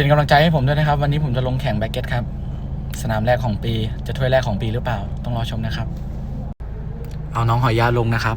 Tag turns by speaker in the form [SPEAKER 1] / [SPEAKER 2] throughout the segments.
[SPEAKER 1] เป็นกำลังใจให้ผมด้วยนะครับ วันนี้ผมจะลงแข่งแบ็กเก็ตครับ สนามแรกของปี จะถ้วยแรกของปีหรือเปล่า ต้องรอชมนะครับ เอาน้องหอยยาลงนะครับ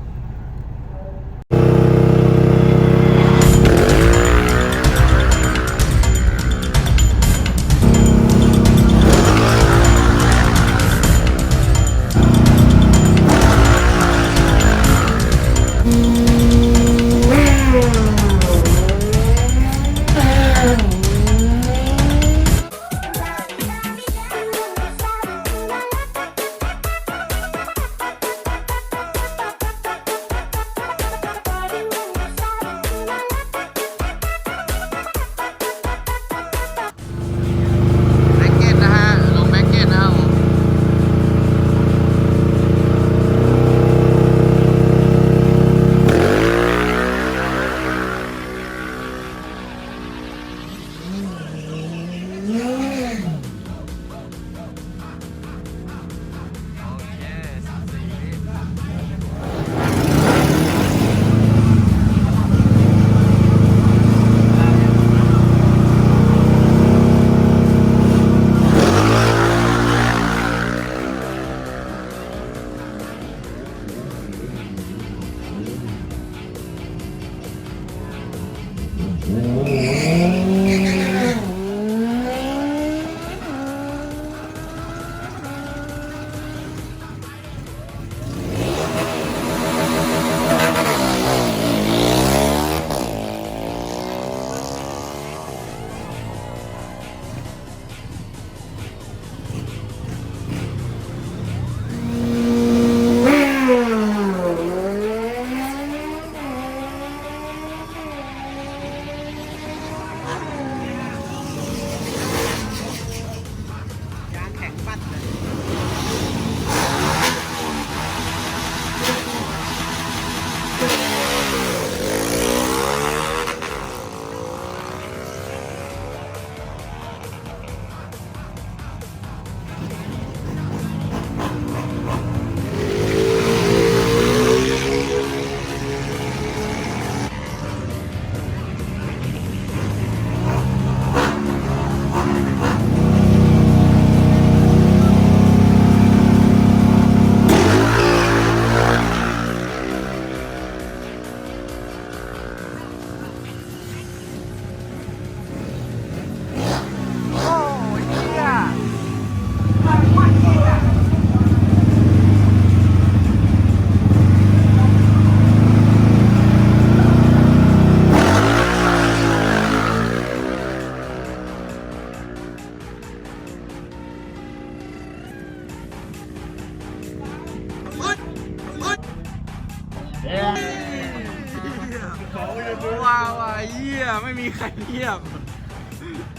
[SPEAKER 2] ว้าวอะเฮียไม่มีใครเทียบ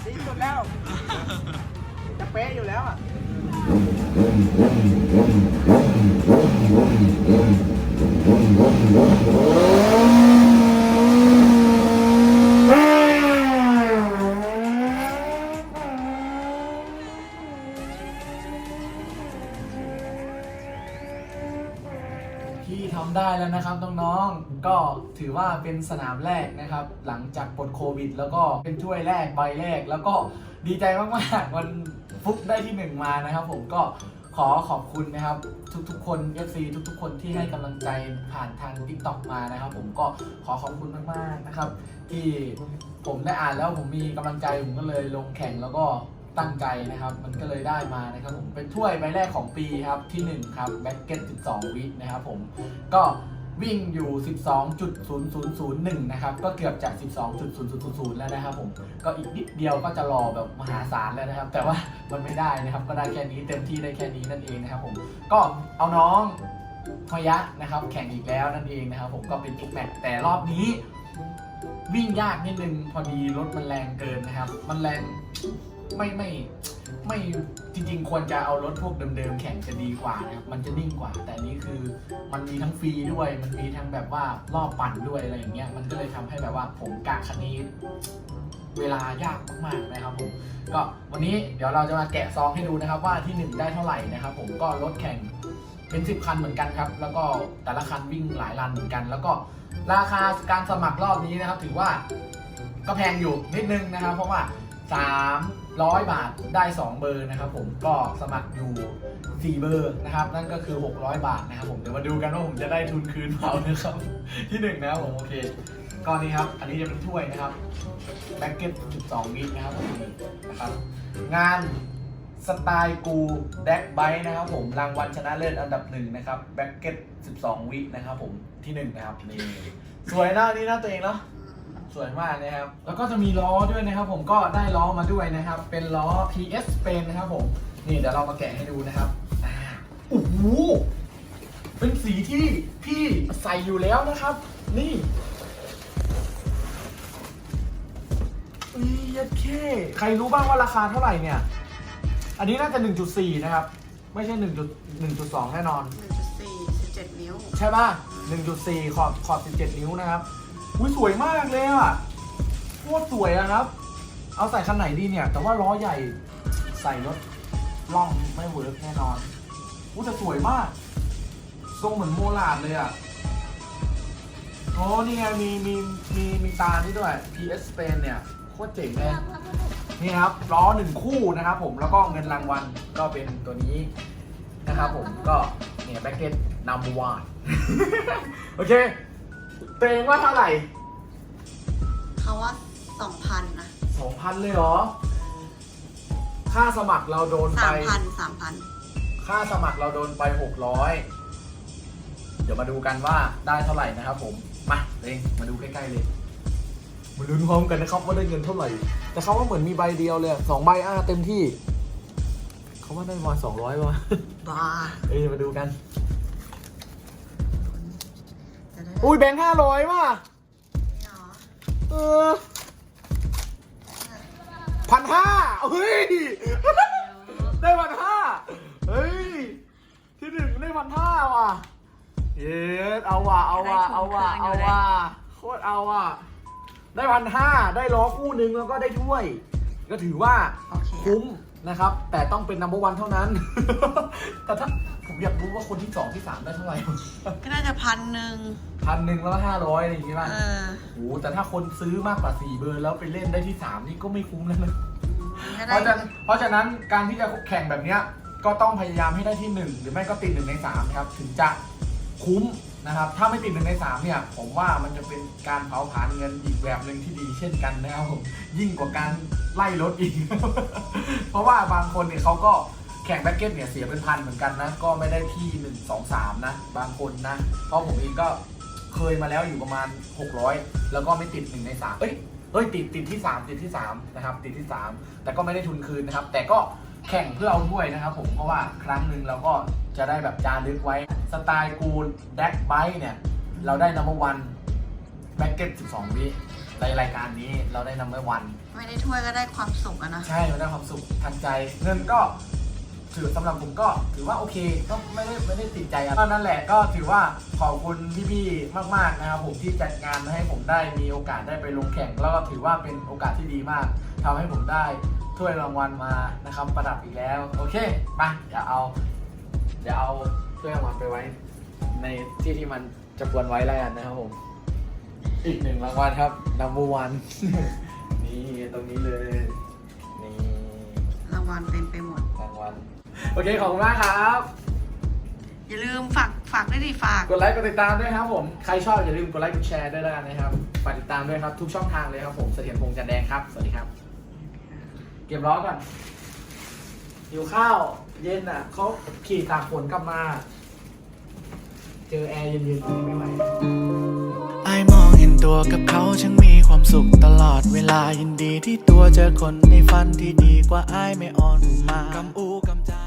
[SPEAKER 3] ดีสุดแล้ว จะเป๊ะอยู่แล้วอะ
[SPEAKER 1] ที่ท ได้แล้วนะครับน้องๆ ก็ถือว่าเป็นสนามแรกนะครับ หลังจากปลดโควิด แล้วก็เป็นถ้วยแรกใบแรก แล้วก็ดีใจมากๆมันฟุกได้ที่หนึ่งมานะครับผมก็ขอขอบคุณนะครับ ทุกๆคน FC ทุกๆ คนที่ให้กำลังใจผ่านทาง TikTok มานะครับ ผมก็ขอขอบคุณมากๆนะครับ ที่ผมได้อ่านแล้วผมมีกำลังใจผมก็เลยลงแข่งแล้วก็ ตั้งใจนะครับ มันก็เลยได้มานะครับผมเป็นถ้วยใบแรกของปีครับที่ 1 ครับแบ็กเก็ต 12 วินะครับผมก็วิ่งอยู่ 12.0001 นะครับ ก็เกือบจาก 12.0000 แล้วนะครับผม ก็อีกนิดเดียวก็จะรอแบบมหาศาลแล้วนะครับ แต่ว่ามันไม่ได้นะครับ ก็ได้แค่นี้เต็มที่ได้แค่นี้นั่นเองนะครับผม ก็เอาน้องพยะนะครับ แข่งอีกแล้วนั่นเองนะครับผม ก็เป็นอีกแมตช์แต่รอบนี้ วิ่งยากนิดนึงพอดีรถมันแรงเกินนะครับ มันแรง ไม่ไม่ไม่จริงๆ ควรจะเอารถพวกเดิมๆ แข่งจะดีกว่านะครับมันจะนิ่งกว่า แต่นี้คือมันมีทั้งฟรีด้วย มันมีทั้งแบบว่ารอบปั่นด้วยอะไรอย่างเงี้ยมันก็เลยทำให้แบบว่าผมกะคันนี้ เวลายากมากๆนะครับผมก็วันนี้เดี๋ยวเราจะมาแกะซองให้ดูนะครับ ว่าที่หนึ่งได้เท่าไหร่นะครับ ผมก็รถแข่งเป็น 10 คันเหมือนกันครับ แล้วก็แต่ละคันวิ่งหลายรันเหมือนกัน แล้วก็ราคาการสมัครรอบนี้นะครับ ถือว่าก็แพงอยู่นิดนึงนะครับ เพราะว่า 300 บาทได้ 2 เบอร์นะครับผมก็สมัครอยู่ 4 เบอร์นะครับ นั่นก็คือ 600 บาทนะครับผมเดี๋ยวมาดูกันว่าผมจะได้ทุนคืนเปล่านะครับที่หนึ่งนะครับผมโอเคก็นี่ครับ อันนี้จะเป็นถ้วยนะครับแบ็กเก็ต12วินะครับผมนี่นะครับ งานสไตล์กูแบ็กไบนะครับผมรางวัลชนะเลิศอันดับหนึ่งนะครับแบ็กเก็ต 12 วินะครับผมที่หนึ่งนะครับนี่สวยหนะอันนี่นะตัวเองเนาะ สวยมากนะครับ แล้วก็จะมีล้อด้วยนะครับ ผมก็ได้ล้อมาด้วยนะครับ เป็นล้อ PS Spain นะครับผม นี่เดี๋ยวเรามาแกะให้ดูนะครับอ่าโอ้โหเป็นสีที่พี่ใส่อยู่แล้วนะครับ นี่อียดเคใครรู้บ้างว่าราคาเท่าไหร่เนี่ย อันนี้น่าจะ 1.4 นะครับ ไม่ใช่ 1.1.2 แน่นอน
[SPEAKER 2] หนึ่งจุดสี่สิบเจ็ดนิ้ว
[SPEAKER 1] ใช่ป่ะ 1.4 ขอบขอบ 17 นิ้วนะครับ อุ้ยสวยมากเลยอะโคตรสวยอะครับ เอาใส่คันไหนดีเนี่ย แต่ว่าล้อใหญ่ใส่รถล่องไม่เวิร์กแน่นอนอุ้ยแต่สวยมากทรงเหมือนโมลาดเลยอะโอ้นี่ไงมีมีมีมีตานี่ด้วย PS Spain เนี่ยโคตรเจ๋งเลยนี่ครับล้อหนึ่งคู่นะครับผมแล้วก็เงินรางวัลก็เป็นตัวนี้นะครับผมก็เนี่ยแบ็กเก็ตนัมวานโอเค เตวเองว่าเท่าไหร่
[SPEAKER 2] เขาว่าสองพันนะ
[SPEAKER 1] สองพันเลยเหรอ ค่าสมัครเราโดนไป
[SPEAKER 2] สามพันสามพัน
[SPEAKER 1] ค่าสมัครเราโดนไปหกร้อยเดี๋ยวมาดูกันว่าได้เท่าไหร่นะครับผม มาเองมาดูใกล้ๆเลยมาลุ้นพร้อมกันนะครับว่าได้เงินเท่าไหร่ แต่เขาว่าเหมือนมีใบเดียวเลยอะสองใบอ้าเต็มที่ เขาว่าได้ประมาณสองร้อยว่ะ
[SPEAKER 2] บ้า
[SPEAKER 1] เอ้ยมาดูกัน
[SPEAKER 2] จะได้
[SPEAKER 1] อุ้ยแบงค์ห้าร้อยว่ะ
[SPEAKER 2] เหรอ
[SPEAKER 1] เออพันห้าเฮ้ย ได้พันห้าเฮ้ย ที่หนึ่งได้พันห้าว่ะ เย้เอาว่ะ เอาว่ะ เอาว่ะ เอาว่ะ โคตรเอาว่ะ ได้พันห้า ได้ล้อคู่หนึ่งแล้วก็ได้ถ้วย ก็ถือว่า
[SPEAKER 2] โอเค
[SPEAKER 1] คุ้ม นะครับ แต่ต้องเป็นนัมเบอร์วันเท่านั้น แต่ถ้าผมอยากรู้ว่าคนที่สองที่สามได้เท่าไหร่
[SPEAKER 2] ก็น่าจะพันหนึ่ง
[SPEAKER 1] พันหนึ่งแล้วห้าร้อยอะไรอย่างงี้ป่ะ
[SPEAKER 2] เออ
[SPEAKER 1] โอ้โหแต่ถ้าคนซื้อมากกว่าสี่เบอร์แล้วไปเล่นได้ที่สามนี่ก็ไม่คุ้มแล้วนะ
[SPEAKER 2] ก็
[SPEAKER 1] เพ
[SPEAKER 2] ได้
[SPEAKER 1] ราะฉะนั้นเพราะฉะนั้นการที่จะแข่งแบบเนี้ยก็ต้องพยายามให้ได้ที่หนึ่งหรือไม่ก็ติดหนึ่งในสามครับ ถึงจะคุ้ม นะครับ ถ้าไม่ติดหนึ่งในสามเนี่ย ผมว่ามันจะเป็นการเผาผลาญเงินอีกแบบหนึ่งที่ดีเช่นกันนะครับผมยิ่งกว่าการไล่รถอีก เพราะว่าบางคนเนี่ยเขาก็แข่งแบ็กเก็ตเนี่ยเสียเป็นพันเหมือนกันนะ ก็ไม่ได้ที่หนึ่งสองสามนะ บางคนนะ เพราะผมเองก็เคยมาแล้วอยู่ประมาณ 600 แล้วก็ไม่ติดหนึ่งในสามเอ้ยเอ้ยติดติดที่ 3 ติดที่3นะครับติดที่ 3 แต่ก็ไม่ได้ทุนคืนนะครับ แต่ก็ แข่งเพื่อเอาถ้วยนะครับผมเพราะว่าครั้งหนึ่งเราก็จะได้แบบจารึกไว้ สไตล์กูลแดกไบเนี่ย เราได้นัมเบอร์วันแบ็กเก็ต 12 วิในรายการนี้เราได้นัมเบอร์วัน
[SPEAKER 2] ไม่ได้ถ้วยก็ได้ความสุขอะนะ
[SPEAKER 1] ใช่มันได้ความสุขทางใจ เงินก็ถือสำหรับผมก็ถือว่าโอเคก็ไม่ได้ไม่ได้ติดใจอะไรก็นั่นแหละก็ถือว่าขอบคุณพี่ๆมากๆนะครับผมที่จัดงานให้ผมได้มีโอกาสได้ไปลงแข่งแล้วก็ถือว่าเป็นโอกาสที่ดีมากทำให้ผมได้ ถ้วยรางวัลมานะครับประดับอีกแล้ว โอเคมาเดี๋ยวเอา เดี๋ยวเอาถ้วยรางวัลไปไว้ ในที่ที่มันจะควรไว้แล้วกันนะครับผม อีกหนึ่งรางวัลครับ number one นี่ตรงนี้เลยนี่
[SPEAKER 2] รางวัลเต็มไปหมด
[SPEAKER 1] รางวัลโอเคขอบคุณมากครับ
[SPEAKER 2] อย่าลืมฝากฝากด้วยดิฝาก
[SPEAKER 1] กดไลค์กดติดตามด้วยครับผมใครชอบอย่าลืมกดไลค์กดแชร์ด้วยแล้วกันนะครับฝากติดตามด้วยครับทุกช่องทางเลยครับผมเสถียรพงษ์จันแดงครับสวัสดีครับเก็บล้อก่อนหิวข้าว เย็นอะเขาขี่ตากฝนกลับมา เจอแอร์เย็นๆไม่ไหว
[SPEAKER 4] ไอายมองเห็นตัวกับเขาช่างมีความสุขตลอดเวลายินดีที่ตัวเจอคนในฝันที่ดีกว่าไอายไม่อ่อนมากำอูกำจา